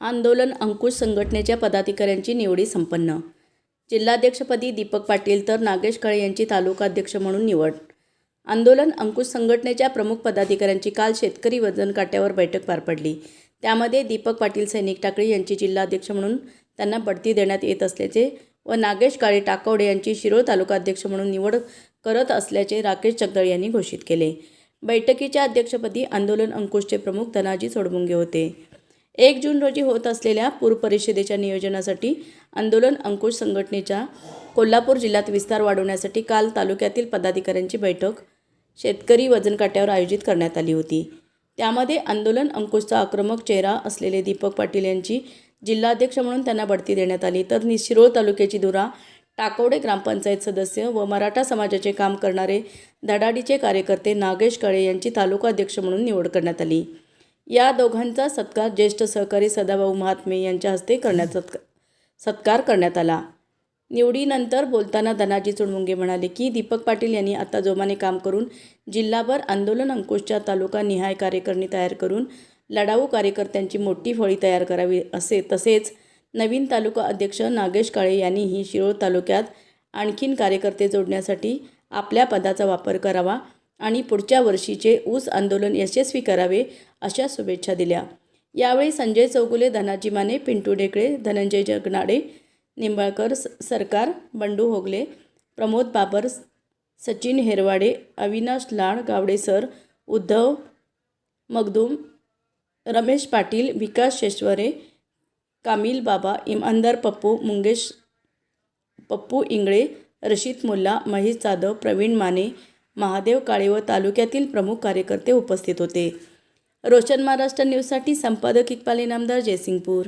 आंदोलन अंकुश संघटनेच्या पदाधिकाऱ्यांची निवडी संपन्न. जिल्हाध्यक्षपदी दीपक पाटील तर नागेश काळे यांची तालुकाध्यक्ष म्हणून निवड. आंदोलन अंकुश संघटनेच्या प्रमुख पदाधिकाऱ्यांची काल शेतकरी वजन काट्यावर बैठक पार पडली. त्यामध्ये दीपक पाटील सैनिक टाकळी यांची जिल्हाध्यक्ष म्हणून त्यांना बढती देण्यात येत असल्याचे व नागेश काळे टाकवडे यांची शिरोळ तालुकाध्यक्ष म्हणून निवड करत असल्याचे राकेश जगदळ यांनी घोषित केले. बैठकीच्या अध्यक्षपदी आंदोलन अंकुशचे प्रमुख धनाजी सोडमुंगे होते. एक जून रोजी होत असलेल्या पूर परिषदेच्या नियोजनासाठी आंदोलन अंकुश संघटनेच्या कोल्हापूर जिल्ह्यात विस्तार वाढवण्यासाठी काल तालुक्यातील पदाधिकाऱ्यांची बैठक शेतकरी वजन काट्यावर आयोजित करण्यात आली होती. त्यामध्ये आंदोलन अंकुशचा आक्रमक चेहरा असलेले दीपक पाटील यांची जिल्हाध्यक्ष म्हणून त्यांना बढती देण्यात आली. तर निशिरोळ तालुक्याची दुरा टाकवडे ग्रामपंचायत सदस्य व मराठा समाजाचे काम करणारे धडाडीचे कार्यकर्ते नागेश काळे यांची तालुका अध्यक्ष म्हणून निवड करण्यात आली. या दोघांचा सत्कार ज्येष्ठ सहकारी सदाभाऊ महात्मे यांच्या हस्ते करण्यात सत्कार करण्यात आला. निवडीनंतर बोलताना धनाजी चुडमुंगे म्हणाले की दीपक पाटील यांनी आता जोमाने काम करून जिल्हाभर आंदोलन अंकुशच्या तालुका निहाय कार्यकारिणी तयार करून लढाऊ कार्यकर्त्यांची मोठी फळी तयार करावी असे तसेच नवीन तालुका अध्यक्ष नागेश काळे यांनीही शिरोळ तालुक्यात आणखीन कार्यकर्ते जोडण्यासाठी आपल्या पदाचा वापर करावा आणि पुढच्या वर्षीचे ऊस आंदोलन यशस्वी करावे अशा शुभेच्छा दिल्या. यावेळी संजय चौगुले धनाजी माने पिंटू ढेकळे धनंजय जगनाडे निंबाळकर स- सरकार बंडू होगले प्रमोद बाबर सचिन हेरवाडे अविनाश लाड गावडे सर उद्धव मगदूम रमेश पाटील विकास शेश्वरे कामिल बाबा इमानदार पप्पू मुंगेश पप्पू इंगळे रशीद मुल्ला महेश जाधव प्रवीण माने महादेव काळे व तालुक्यातील प्रमुख कार्यकर्ते उपस्थित होते. रोशन महाराष्ट्र न्यूजसाठी संपादक इक्बाल इनामदार जयसिंगपूर.